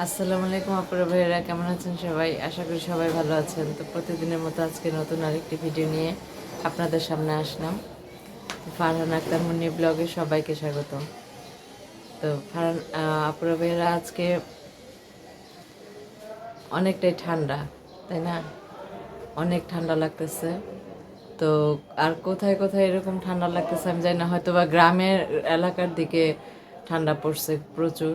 আসসালামু আলাইকুম আপুরা ভাইয়েরা, কেমন আছেন সবাই? আশা করি সবাই ভালো আছেন। তো প্রতিদিনের মতো আজকে নতুন আরেকটি ভিডিও নিয়ে আপনাদের সামনে আসলাম। ফারহান আক্তার মুন্নি ব্লগে সবাইকে স্বাগত। তো ফারহান আপুরা ভাইয়েরা, আজকে অনেকটাই ঠান্ডা, তাই না? অনেক ঠান্ডা লাগতেছে। তো আর কোথায় কোথায় এরকম ঠান্ডা লাগতেছে আমি জানি না হয়তো বা গ্রামের এলাকার দিকে ঠান্ডা পড়ছে প্রচুর।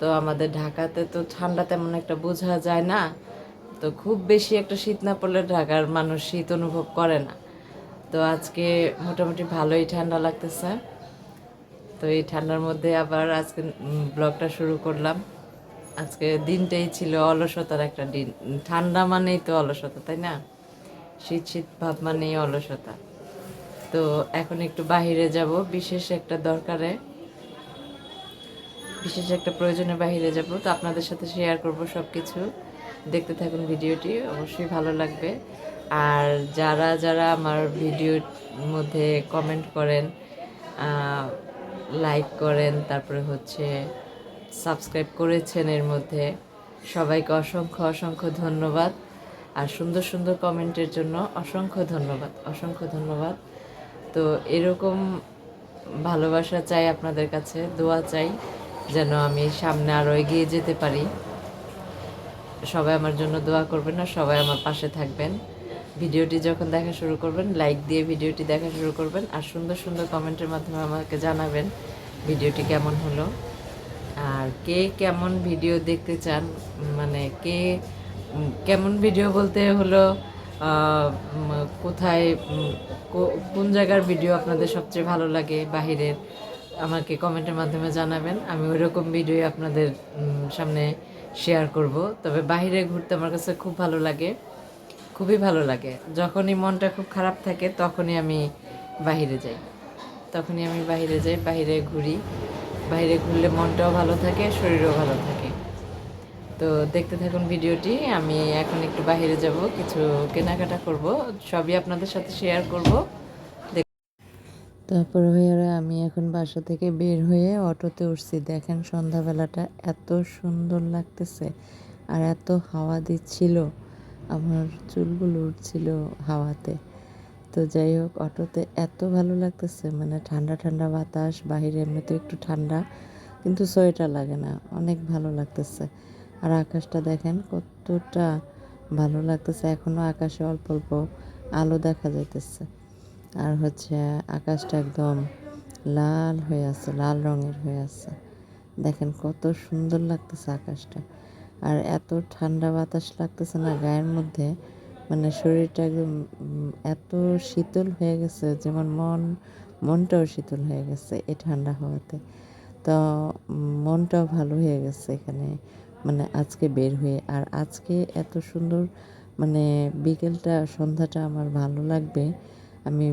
তো আমাদের ঢাকাতে তো ঠান্ডা তেমন একটা বোঝা যায় না। তো খুব বেশি একটা শীত না পড়লে ঢাকার মানুষ শীত অনুভব করে না। তো আজকে মোটামুটি ভালোই ঠান্ডা লাগতেছে। তো এই ঠান্ডার মধ্যে আবার আজকে ব্লগটা শুরু করলাম। আজকে দিনটাই ছিল অলসতার একটা দিন। ঠান্ডা মানেই তো অলসতা, তাই না? শীত শীত ভাব মানেই অলসতা। তো এখন একটু বাইরে যাব, বিশেষ একটা দরকারে। বিশেষ একটা প্রয়োজনে বাইরে যাব, তো আপনাদের সাথে শেয়ার করব সব কিছু দেখতে থাকুন ভিডিওটি, অবশ্যই ভালো লাগবে। আর যারা যারা আমার ভিডিওর মধ্যে কমেন্ট করেন লাইক করেন, তারপরে হচ্ছে সাবস্ক্রাইব করেছেন এর মধ্যে, সবাইকে অসংখ্য অসংখ্য ধন্যবাদ। আর সুন্দর সুন্দর কমেন্টের জন্য অসংখ্য ধন্যবাদ অসংখ্য ধন্যবাদ। তো এরকম ভালোবাসা চাই আপনাদের কাছে, দোয়া চাই। যেন আমি সামনে আরও এগিয়ে যেতে পারি। সবাই আমার জন্য দোয়া করবেন আর সবাই আমার পাশে থাকবেন। ভিডিওটি যখন দেখা শুরু করবেন লাইক দিয়ে ভিডিওটি দেখা শুরু করবেন আর সুন্দর সুন্দর কমেন্টের মাধ্যমে আমাকে জানাবেন ভিডিওটি কেমন হলো। আর কে কেমন ভিডিও দেখতে চান মানে কে কেমন ভিডিও বলতে হলো কোথায় কোন জায়গার ভিডিও আপনাদের সবচেয়ে ভালো লাগে, বাহিরের আমাকে কমেন্টের মাধ্যমে জানাবেন। আমি ওই রকম ভিডিও আপনাদের সামনে শেয়ার করব। তবে বাইরে ঘুরতে আমার কাছে খুব ভালো লাগে। খুবই ভালো লাগে। যখনই মনটা খুব খারাপ থাকে, তখনই আমি বাইরে যাই। তখনই আমি বাইরে যাই, বাইরে ঘুরি। বাইরে ঘুরলে মনটাও ভালো থাকে, শরীরও ভালো থাকে। তো দেখতে থাকুন ভিডিওটি। আমি এখন একটু বাইরে যাব, কিছু কেনাকাটা করব। সবই আপনাদের সাথে শেয়ার করব। তারপরে ভাইয়ারা আমি এখন বাসা থেকে বের হয়ে অটোতে উঠছি। দেখেন সন্ধ্যাবেলাটা এত সুন্দর লাগতেছে আর এত হাওয়া দিচ্ছিল। আমার চুলগুলো উঠছিল হাওয়াতে। তো যাই হোক, অটোতে এত ভালো লাগতেছে মানে ঠান্ডা ঠান্ডা বাতাস, বাহিরে এমনিতে একটু ঠান্ডা, কিন্তু সোয়েটার লাগে না, অনেক ভালো লাগতেছে। আর আকাশটা দেখেন কতটা ভালো লাগতেছে এখনও আকাশে অল্প অল্প আলো দেখা যাইতেছে। আর হচ্ছে আকাশটা একদম লাল হয়ে আছে, লাল রঙের হয়ে আছে। দেখেন কত সুন্দর লাগতেছে আকাশটা। আর এত ঠান্ডা বাতাস লাগতেছে না গায়ের মধ্যে মানে শরীরটা একদম এত শীতল হয়ে গেছে, যেমন মন, মনটাও শীতল হয়ে গেছে এই ঠান্ডা হওয়াতে। তো, মনটাও ভালো হয়ে গেছে এখানে মানে আজকে বের হয়ে। আর আজকে এত সুন্দর মানে বিকেলটা, সন্ধ্যাটা আমার ভালো লাগবে। আমি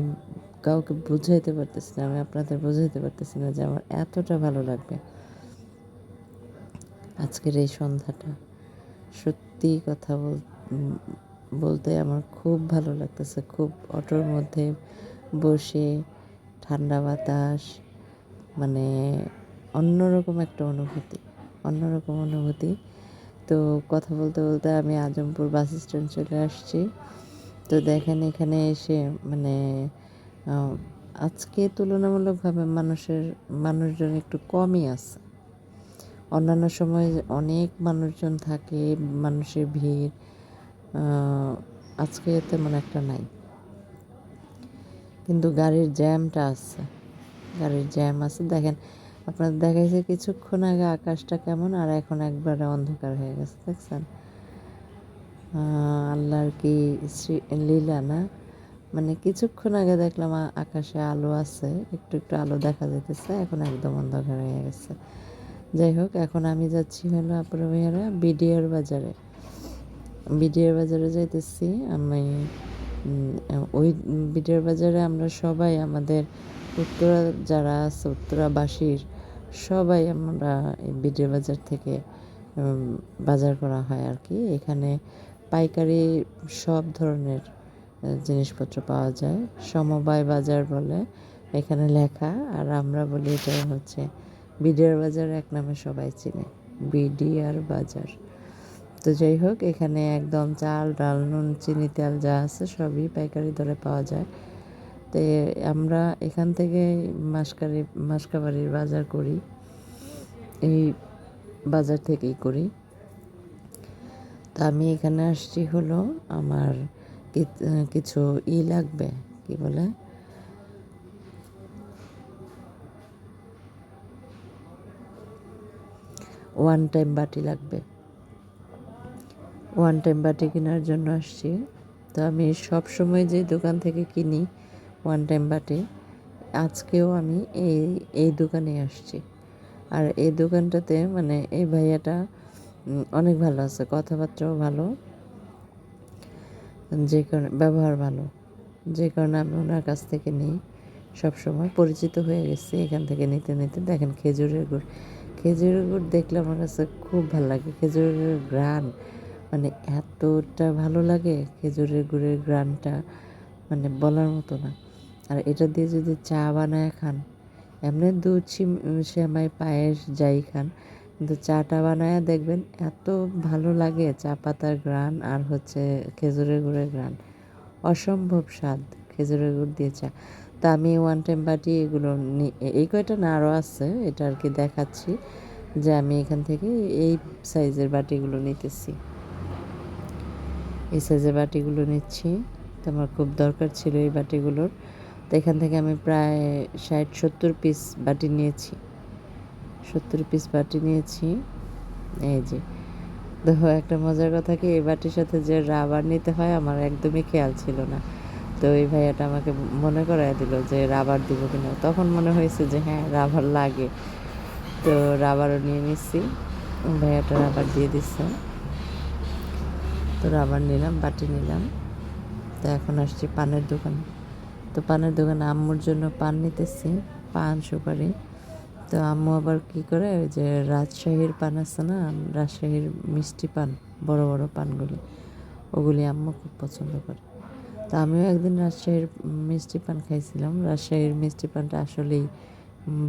কাউকে বুঝাইতে পারতেছি না, আমি আপনাদের বুঝাইতে পারতেছি না যে আমার এতটা ভালো লাগবে। আজকের এই সন্ধ্যাটা সত্যি কথা বল, বলতে আমার খুব ভালো লাগতেছে। খুব অটোর মধ্যে বসে ঠান্ডা বাতাস মানে অন্যরকম একটা অনুভূতি, অন্যরকম অনুভূতি। তো কথা বলতে বলতে আমি আজমপুর বাস স্ট্যান্ড চলে আসছি। তো দেখেন এখানে এসে মানে আজকে তুলনামূলকভাবে মানুষের, মানুষজন একটু কমই আছে। অন্যান্য সময় অনেক মানুষজন থাকে, মানুষের ভিড় আজকে তেমন একটা নাই। কিন্তু গাড়ির জ্যামটা আছে, গাড়ির জ্যাম আছে। দেখেন আপনার দেখাইছে কিছুক্ষণ আগে আকাশটা কেমন, আর এখন একবারে অন্ধকার হয়ে গেছে, দেখছেন? আল্লাহর কি লীলা না? মানে কিছুক্ষণ আগে দেখলাম আকাশে আলো আছে, একটু একটু আলো দেখা যাইতেছে, এখন একদম অন্ধকার হয়ে গেছে। যাই হোক, এখন আমি যাচ্ছি হলো আপুরা ভাইয়ারা বিডিআর বাজারে। বিডিআর বাজারে যাইতেছি, আমি ওই বিডিআর বাজারে আমরা সবাই, আমাদের উত্তরা যারা আছে, উত্তরাবাসীর, সবাই আমরা এই বাজার থেকে বাজার করা হয় আর কি। এখানে পাইকারি সব ধরনের জিনিসপত্র পাওয়া যায়। সমবায় বাজার বলে এখানে লেখা। আর আমরা বলি এটা হচ্ছে বিডিআর বাজার, এক নামে সবাই চিনে। বিডিআর বাজার। তো যাই হোক, এখানে একদম চাল, ডাল, নুন, চিনি, তেল যা আছে সবই পাইকারি দরে পাওয়া যায়। তো আমরা এখান থেকে মাসকারি, মাসকাবাড়ির বাজার করি। এই বাজার থেকেই করি। তা আমি এখানে আসছি হলো আমার কিছু ই লাগবে, কি বলে? ওয়ান টাইম বাটি লাগবে। ওয়ান টাইম বাটি কেনার জন্য আসছি। তো আমি সব সময় যে দোকান থেকে কিনি ওয়ান টাইম বাটি, আজকেও আমি এই এই দোকানে আসছি। আর এই দোকানটাতে মানে এই ভাইয়াটা অনেক ভালো আছে, কথাবার্তাও ভালো, যে কারণে, ব্যবহার ভালো, যে কারণে আমি ওনার কাছ থেকে নিই, সবসময় পরিচিত হয়ে গেছি, এখান থেকে নিতে নিতে। দেখেন খেজুরের গুড় খেজুরের গুড় দেখলে আমার কাছে খুব ভালো লাগে, খেজুরের গ্রান মানে এতটা ভালো লাগে খেজুরের গুড়ের গ্রানটা মানে বলার মতো না। আর এটা দিয়ে যদি চা বানায় খান, এমনি দুধ সেমাই, পায়েস, যাই খান কিন্তু চাটা বানায় দেখবেন এত ভালো লাগে চা পাতার গ্রান আর হচ্ছে খেজুরের গুড়ের গ্রান অসম্ভব স্বাদ খেজুরের গুড় দিয়ে চা। তা আমি ওয়ান টাইম বাটি এগুলো এই কয়টা না আরও আছে, এটা আর কি দেখাচ্ছি যে আমি এখান থেকে এই সাইজের বাটিগুলো নিতেছি। এই সাইজের বাটিগুলো নিচ্ছি, তো আমার খুব দরকার ছিল এই বাটিগুলোর। তো এখান থেকে আমি প্রায় ষাট সত্তর পিস বাটি নিয়েছি। সত্তর পিস বাটি নিয়েছি। এই যে, দেখো একটা মজার কথা কি, এই বাটির সাথে যে রাবার নিতে হয়, আমার একদমই খেয়াল ছিল না। তো এই ভাইয়াটা আমাকে মনে করায় দিল যে রাবার দিব কিনা। তখন মনে হয়েছে যে হ্যাঁ রাবার লাগে। তো রাবারও নিয়ে নিচ্ছি। ভাইয়াটা রাবার দিয়ে দিচ্ছে। তো রাবার নিলাম, বাটি নিলাম। তো এখন আসছি পানের দোকানে। তো পানের দোকানে আম্মুর জন্য পান নিতেছি, পান সুপারি। তো আম্মু আবার কি করে যে রাজশাহীর পান আছে না, রাজশাহীর মিষ্টি পান, বড় বড় পানগুলি, ওগুলি আম্মু খুব পছন্দ করে। তো আমিও একদিন রাজশাহীর মিষ্টি পান খাইছিলাম, রাজশাহীর মিষ্টি পানটা আসলেই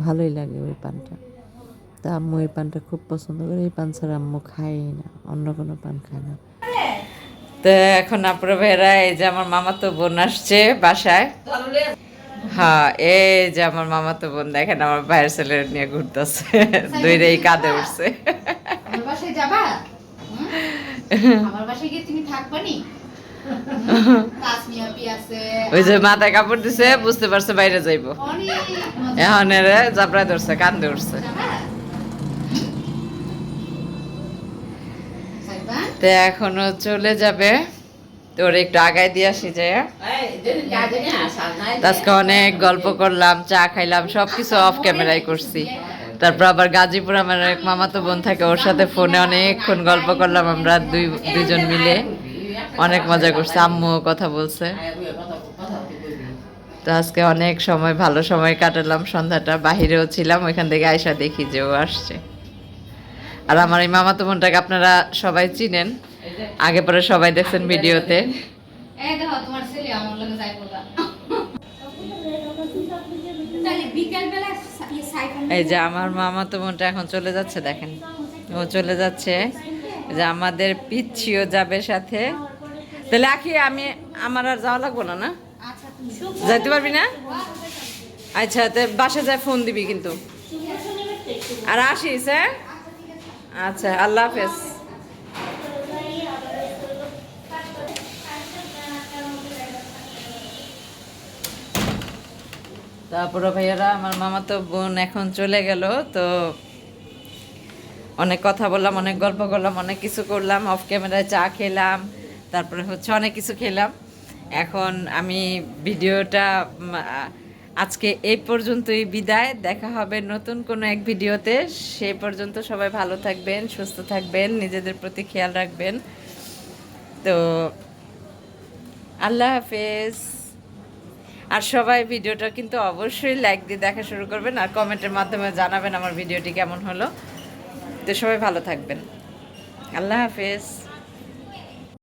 ভালোই লাগে ওই পানটা। তা আম্মু এই পানটা খুব পছন্দ করে, এই পান ছাড়া আম্মু খায়ই না, অন্য কোনো পান খায় না। তো এখন আপনার ভাইরা এই যে আমার মামা তো বোন আসছে বাসায়। হ্যাঁ এই যে আমার মামাতো বোন দেখেন আমার ভাইয়ের ছেলে নিয়ে ঘুরতেছে। দুইটাই কাঁধে উঠছে। আমার বাসায় যাবা? আমার বাসায় গিয়ে তুমি থাকবা নি হুম? তাসমিয়া আপি আছে। ওই যে মাথায় কাপড় দিছে বুঝতে পারছে বাইরে যাইব। এখন এরে জাবড়ায় ধরছে কান্দে উঠছে? তো এখনও চলে যাবে। তোর একটু আগায় দিয়ে আসি যে আজকে অনেক গল্প করলাম, চা খাইলাম, সবকিছু অফ ক্যামেরায় করছি। তারপর আবার গাজীপুর আমার এক মামাতো বোন থাকে, ওর সাথে ফোনে অনেকক্ষণ গল্প করলাম আমরা দুই, দুইজন মিলে। অনেক মজা করছে আম্মু কথা বলছে। তো আজকে অনেক সময়, ভালো সময় কাটালাম, সন্ধ্যাটা বাহিরেও ছিলাম, ওইখান থেকে আয়সা দেখি যে ও আসছে। আর আমার এই মামাতো বোনটাকে আপনারা সবাই চিনেন আগে পরে সবাই দেখছেন ভিডিওতে এই যে আমার মামা তো বোনটা এখন চলে যাচ্ছে দেখেন। ও চলে যাচ্ছে। যে আমাদের পিচ্ছিও যাবে সাথে। তাহলে আখি আমি আমার আর যাওয়া লাগবো না না? আচ্ছা যাইতে পারবি না? আচ্ছা তো বাসা যায় ফোন দিবি কিন্তু। আর আসিস হ্যাঁ? আচ্ছা আল্লাহ হাফেজ। তারপরে ভাইয়ারা, আমার মামা তো বোন এখন চলে গেল, তো অনেক কথা বললাম, অনেক গল্প করলাম, অনেক কিছু করলাম অফ ক্যামেরায় চা খেলাম, তারপরে হচ্ছে অনেক কিছু খেলাম। এখন আমি ভিডিওটা আজকে এই পর্যন্তই বিদায়, দেখা হবে নতুন কোনো এক ভিডিওতে। সে পর্যন্ত সবাই ভালো থাকবেন, সুস্থ থাকবেন, নিজেদের প্রতি খেয়াল রাখবেন। তো আল্লাহ হাফেজ। আর সবাই ভিডিওটা কিন্তু অবশ্যই লাইক দিয়ে দেখা শুরু করবেন আর কমেন্টের মাধ্যমে জানাবেন আমার ভিডিওটি কেমন হলো। তো সবাই ভালো থাকবেন। আল্লাহ হাফেজ।